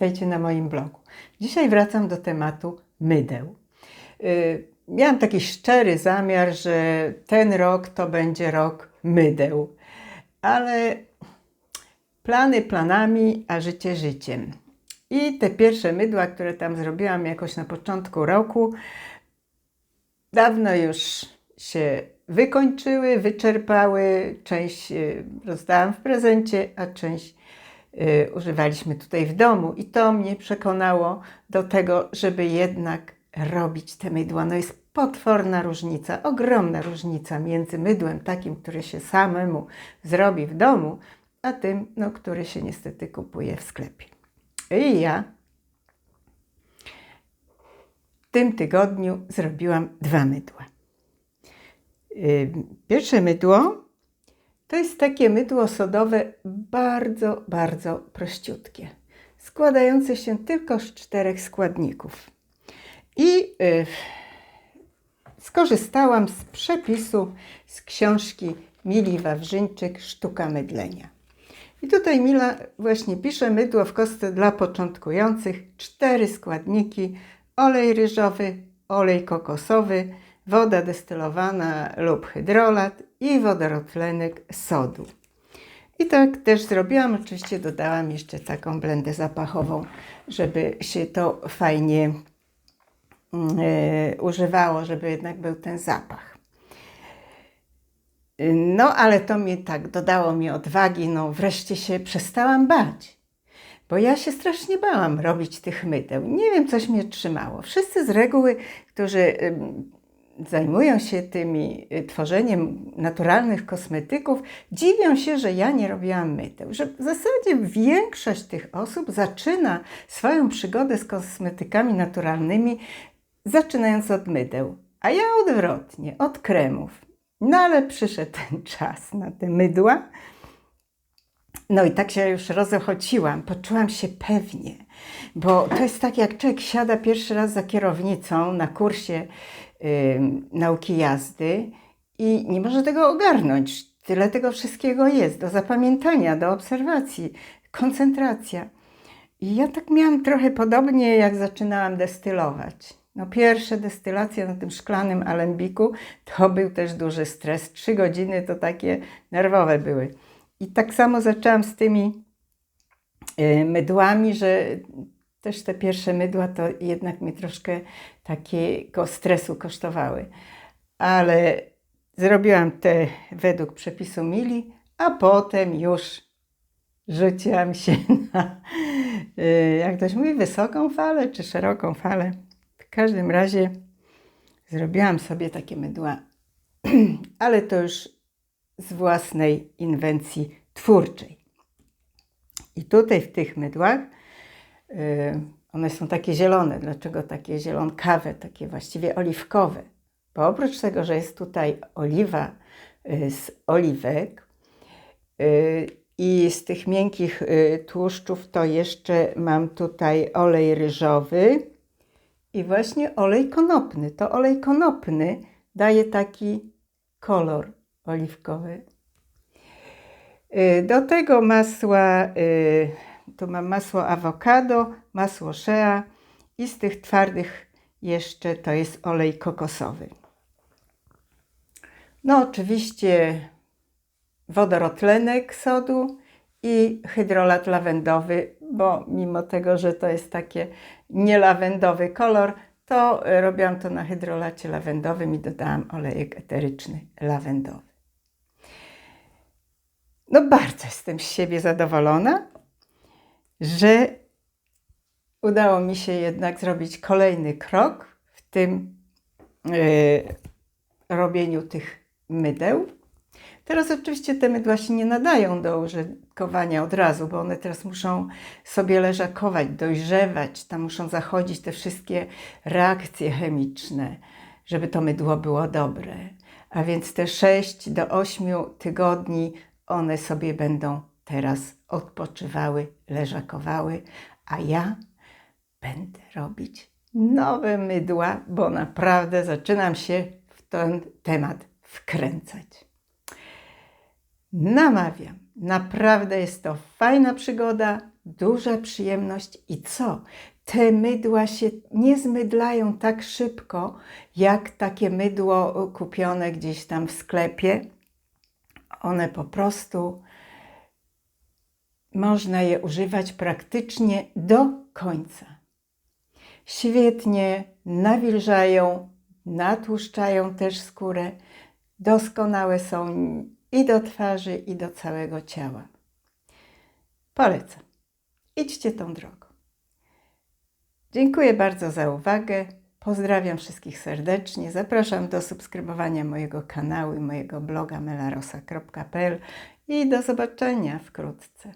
Witajcie na moim blogu. Dzisiaj wracam do tematu mydeł. Yy, miałam taki szczery zamiar, że ten rok to będzie rok mydeł, ale plany planami, a życie życiem. I te pierwsze mydła, które tam zrobiłam jakoś na początku roku, dawno już się wykończyły, wyczerpały. Część y, rozdałam w prezencie, a część y, używaliśmy tutaj w domu. I to mnie przekonało do tego, żeby jednak robić te mydła. No jest potworna różnica, ogromna różnica między mydłem takim, który się samemu zrobi w domu, a tym, no, który się niestety kupuje w sklepie. I ja w tym tygodniu zrobiłam dwa mydła. Pierwsze mydło to jest takie mydło sodowe bardzo, bardzo prościutkie, składające się tylko z czterech składników. I y, skorzystałam z przepisu z książki Mili Wawrzyńczyk Sztuka mydlenia. I tutaj Mila właśnie pisze mydło w kostce dla początkujących. Cztery składniki: olej ryżowy, olej kokosowy, woda destylowana lub hydrolat i wodorotlenek sodu. I tak też zrobiłam. Oczywiście dodałam jeszcze taką blendę zapachową, żeby się to fajnie yy, używało, żeby jednak był ten zapach. No, ale to mi tak dodało mi odwagi. No, wreszcie się przestałam bać. Bo ja się strasznie bałam robić tych mydeł. Nie wiem, coś mnie trzymało. Wszyscy z reguły, którzy zajmują się tymi y, tworzeniem naturalnych kosmetyków, dziwią się, że ja nie robiłam myteł. Że w zasadzie większość tych osób zaczyna swoją przygodę z kosmetykami naturalnymi, zaczynając od mydeł. A ja odwrotnie, od kremów. No ale przyszedł ten czas na te mydła. No i tak się już rozochociłam, poczułam się pewnie, bo to jest tak, jak człowiek siada pierwszy raz za kierownicą na kursie nauki jazdy i nie może tego ogarnąć. Tyle tego wszystkiego jest do zapamiętania, do obserwacji, koncentracja. I ja tak miałam trochę podobnie, jak zaczynałam destylować. No pierwsze destylacje na tym szklanym alembiku to był też duży stres. Trzy godziny to takie nerwowe były. I tak samo zaczęłam z tymi y, mydłami, że też te pierwsze mydła to jednak mi troszkę takiego stresu kosztowały. Ale zrobiłam te według przepisu mili, a potem już rzuciłam się na, y, jak ktoś mówi, wysoką falę czy szeroką falę. W każdym razie zrobiłam sobie takie mydła, ale to już z własnej inwencji twórczej. I tutaj w tych mydłach one są takie zielone. Dlaczego takie zielonkawe, takie właściwie oliwkowe? Bo oprócz tego, że jest tutaj oliwa y, z oliwek y, i z tych miękkich tłuszczów, to jeszcze mam tutaj olej ryżowy i właśnie olej konopny. To olej konopny daje taki kolor oliwkowy. Do tego masła tu mam masło awokado, masło shea i z tych twardych jeszcze to jest olej kokosowy. No oczywiście wodorotlenek sodu i hydrolat lawendowy, bo mimo tego, że to jest takie nielawendowy kolor, to robiłam to na hydrolacie lawendowym i dodałam olejek eteryczny lawendowy. No bardzo jestem z siebie zadowolona że udało mi się jednak zrobić kolejny krok w tym yy, robieniu tych mydeł. Teraz oczywiście te mydła się nie nadają do użytkowania od razu, bo one teraz muszą sobie leżakować, dojrzewać, tam muszą zachodzić te wszystkie reakcje chemiczne, żeby to mydło było dobre. A więc te 6 do 8 tygodni one sobie będą teraz odpoczywały, leżakowały, a ja będę robić nowe mydła, bo naprawdę zaczynam się w ten temat wkręcać. Namawiam. Naprawdę jest to fajna przygoda, duża przyjemność i co? Te mydła się nie zmydlają tak szybko, jak takie mydło kupione gdzieś tam w sklepie. One po prostu można je używać praktycznie do końca. Świetnie nawilżają, natłuszczają też skórę. Doskonałe są i do twarzy, i do całego ciała. Polecam. Idźcie tą drogą. Dziękuję bardzo za uwagę. Pozdrawiam wszystkich serdecznie. Zapraszam do subskrybowania mojego kanału i mojego bloga melarosa.pl i do zobaczenia wkrótce.